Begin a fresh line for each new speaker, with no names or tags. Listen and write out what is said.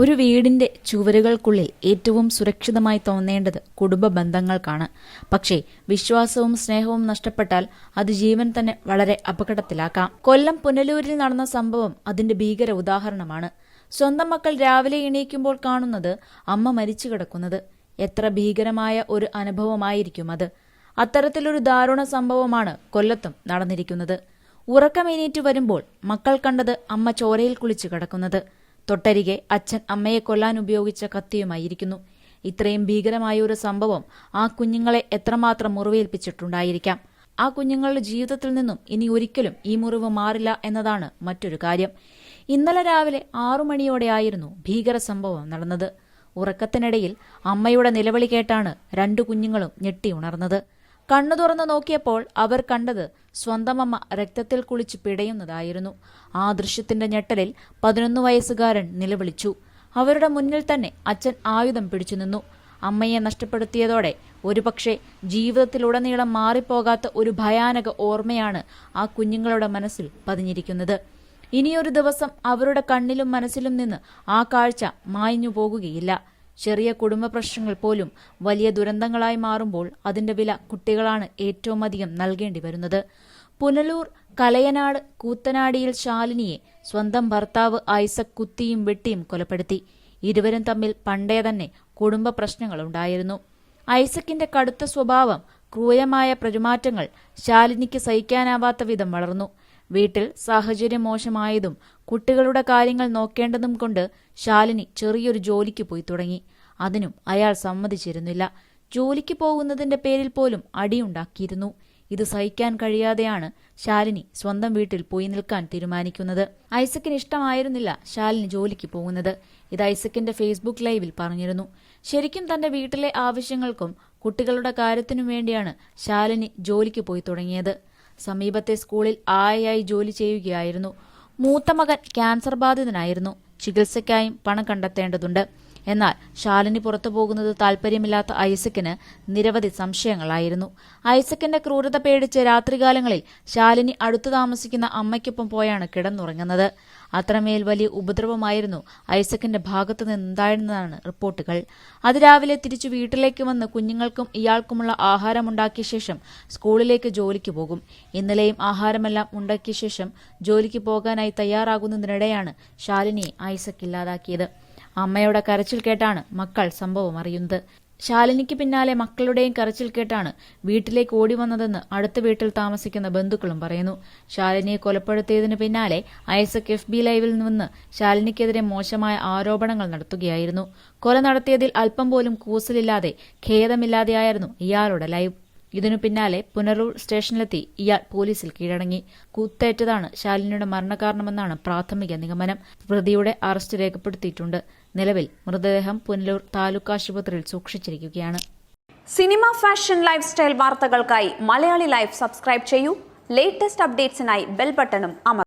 ഒരു വീടിന്റെ ചുവരുകൾക്കുള്ളിൽ ഏറ്റവും സുരക്ഷിതമായി തോന്നേണ്ടത് കുടുംബ ബന്ധങ്ങൾക്കാണ് പക്ഷേ വിശ്വാസവും സ്നേഹവും നഷ്ടപ്പെട്ടാൽ അത് ജീവൻ തന്നെ വളരെ അപകടത്തിലാക്കാം. കൊല്ലം പുനലൂരിൽ നടന്ന സംഭവം അതിന്റെ ഭീകര ഉദാഹരണമാണ്. സ്വന്തം മക്കൾ രാവിലെ എണീക്കുമ്പോൾ കാണുന്നത് അമ്മ മരിച്ചു കിടക്കുന്നത്. എത്ര ഭീകരമായ ഒരു അനുഭവമായിരിക്കും അത്. അത്തരത്തിലൊരു ദാരുണ സംഭവമാണ് കൊല്ലത്തും നടന്നിരിക്കുന്നത്. ഉറക്കമേനീറ്റ് വരുമ്പോൾ മക്കൾ കണ്ടത് അമ്മ ചോരയിൽ കുളിച്ചു കിടക്കുന്നത്. തൊട്ടരികെ അച്ഛൻ അമ്മയെ കൊല്ലാൻ ഉപയോഗിച്ച കത്തിയുമായിരിക്കുന്നു. ഇത്രയും ഭീകരമായ ഒരു സംഭവം ആ കുഞ്ഞുങ്ങളെ എത്രമാത്രം മുറിവേൽപ്പിച്ചിട്ടുണ്ടായിരിക്കാം. ആ കുഞ്ഞുങ്ങളുടെ ജീവിതത്തിൽ നിന്നും ഇനി ഒരിക്കലും ഈ മുറിവ് മാറില്ല എന്നതാണ് മറ്റൊരു കാര്യം. ഇന്നലെ രാവിലെ ആറു മണിയോടെയായിരുന്നു ഭീകര സംഭവം നടന്നത്. ഉറക്കത്തിനിടയിൽ അമ്മയുടെ നിലവിളി കേട്ടാണ് രണ്ടു കുഞ്ഞുങ്ങളും ഞെട്ടി ഉണർന്നത്. കണ്ണു തുറന്നു നോക്കിയപ്പോൾ അവർ കണ്ടത് സ്വന്തം അമ്മ രക്തത്തിൽ കുളിച്ച് പിടയുന്നതായിരുന്നു. ആ ദൃശ്യത്തിന്റെ ഞെട്ടലിൽ പതിനൊന്ന് വയസ്സുകാരൻ നിലവിളിച്ചു. അവരുടെ മുന്നിൽ തന്നെ അച്ഛൻ ആയുധം പിടിച്ചു നിന്നു. അമ്മയെ നഷ്ടപ്പെടുത്തിയതോടെ ഒരുപക്ഷെ ജീവിതത്തിലുടനീളം മാറിപ്പോകാത്ത ഒരു ഭയാനക ഓർമ്മയാണ് ആ കുഞ്ഞുങ്ങളുടെ മനസ്സിൽ പതിഞ്ഞിരിക്കുന്നത്. ഇനിയൊരു ദിവസം അവരുടെ കണ്ണിലും മനസ്സിലും നിന്ന് ആ കാഴ്ച മായഞ്ഞു പോകുകയില്ല ചെറിയ കുടുംബ പ്രശ്നങ്ങൾ പോലും വലിയ ദുരന്തങ്ങളായി മാറുമ്പോൾ അതിന്റെ വില കുട്ടികളാണ് ഏറ്റവും അധികം നൽകേണ്ടി വരുന്നത്. പുനലൂർ കലയനാട് കൂത്തനാടിയിൽ ശാലിനിയെ സ്വന്തം ഭർത്താവ് ഐസക് കുത്തിയും വെട്ടിയും കൊലപ്പെടുത്തി. ഇരുവരും തമ്മിൽ പണ്ടേ തന്നെ കുടുംബ പ്രശ്നങ്ങളുണ്ടായിരുന്നു ഐസക്കിന്റെ കടുത്ത സ്വഭാവം ക്രൂരമായ പെരുമാറ്റങ്ങൾ ശാലിനിക്ക് സഹിക്കാനാവാത്ത വിധം വളർന്നു. വീട്ടിൽ സാഹചര്യം മോശമായതും കുട്ടികളുടെ കാര്യങ്ങൾ നോക്കേണ്ടതും കൊണ്ട് ശാലിനി ചെറിയൊരു ജോലിക്ക് പോയി തുടങ്ങി. അതിനും അയാൾ സമ്മതിച്ചിരുന്നില്ല. ജോലിക്ക് പോകുന്നതിന്റെ പേരിൽ പോലും അടിയുണ്ടാക്കിയിരുന്നു. ഇത് സഹിക്കാൻ കഴിയാതെയാണ് ശാലിനി സ്വന്തം വീട്ടിൽ പോയി നിൽക്കാൻ തീരുമാനിക്കുന്നത്. ഐസക്കിന് ഇഷ്ടമായിരുന്നില്ല ശാലിനി ജോലിക്ക് പോകുന്നത്. ഇത് ഐസക്കിന്റെ ഫേസ്ബുക്ക് ലൈവിൽ പറഞ്ഞിരുന്നു. ശരിക്കും തന്റെ വീട്ടിലെ ആവശ്യങ്ങൾക്കും കുട്ടികളുടെ കാര്യത്തിനും വേണ്ടിയാണ് ശാലിനി ജോലിക്ക് പോയി തുടങ്ങിയത്. സമീപത്തെ സ്കൂളിൽ ആയയായി ജോലി ചെയ്യുകയായിരുന്നു. മൂത്ത മകൻ ക്യാൻസർ ബാധിതനായിരുന്നു. ചികിത്സയ്ക്കായും പണം കണ്ടെത്തേണ്ടതുണ്ട്. എന്നാൽ ശാലിനി പുറത്തു പോകുന്നത് താല്പര്യമില്ലാത്ത ഐസക്കിന് നിരവധി സംശയങ്ങളായിരുന്നു. ഐസക്കിന്റെ ക്രൂരത പേടിച്ച് രാത്രികാലങ്ങളിൽ ശാലിനി അടുത്തു താമസിക്കുന്ന അമ്മയ്ക്കൊപ്പം പോയാണ് കിടന്നുറങ്ങുന്നത്. അത്രമേൽ വലിയ ഉപദ്രവമായിരുന്നു ഐസക്കിന്റെ ഭാഗത്തു നിന്നുണ്ടായിരുന്നതാണ് റിപ്പോർട്ടുകൾ. അതിരാവിലെ തിരിച്ചു വീട്ടിലേക്ക് വന്ന് കുഞ്ഞുങ്ങൾക്കും ഇയാൾക്കുമുള്ള ആഹാരമുണ്ടാക്കിയ ശേഷം സ്കൂളിലേക്ക് ജോലിക്ക് പോകും. ഇന്നലെയും ആഹാരമെല്ലാം ഉണ്ടാക്കിയ ശേഷം ജോലിക്ക് പോകാനായി തയ്യാറാകുന്നതിനിടെയാണ് ശാലിനിയെ ഐസക് ഇല്ലാതാക്കിയത്. അമ്മയുടെ കരച്ചിൽ കേട്ടാണ് മക്കൾ സംഭവം അറിയുന്നത്. ശാലിനിക്ക് പിന്നാലെ മക്കളുടെയും കരച്ചിൽ കേട്ടാണ് വീട്ടിലേക്ക് ഓടി വന്നതെന്ന് അടുത്ത വീട്ടിൽ താമസിക്കുന്ന ബന്ധുക്കളും പറയുന്നു. ശാലിനിയെ കൊലപ്പെടുത്തിയതിനു പിന്നാലെ ഐസക് എഫ് ബി ലൈവിൽ നിന്ന് ശാലിനിക്കെതിരെ മോശമായ ആരോപണങ്ങൾ നടത്തുകയായിരുന്നു. കൊല നടത്തിയതിൽ അല്പം പോലും കൂസലില്ലാതെ ഖേദമില്ലാതെയായിരുന്നു ഇയാളുടെ ലൈവ്. ഇതിനു പിന്നാലെ പുനരൂർ സ്റ്റേഷനിലെത്തി ഇയാൾ പോലീസിൽ കീഴടങ്ങി. കൂത്തേറ്റതാണ് ശാലിനിയുടെ മരണകാരണമെന്നാണ് പ്രാഥമിക നിഗമനം. പ്രതിയുടെ അറസ്റ്റ് രേഖപ്പെടുത്തിയിട്ടുണ്ട്. നിലവിൽ മൃതദേഹം പുനലൂർ താലൂക്ക് ആശുപത്രിയിൽ സൂക്ഷിച്ചിരിക്കുകയാണ്.
സിനിമ ഫാഷൻ ലൈഫ് സ്റ്റൈൽ വാർത്തകൾക്കായി മലയാളി ലൈഫ് സബ്സ്ക്രൈബ് ചെയ്യൂ. ലേറ്റസ്റ്റ് അപ്ഡേറ്റ്സിനായി ബെൽ ബട്ടണും അമർ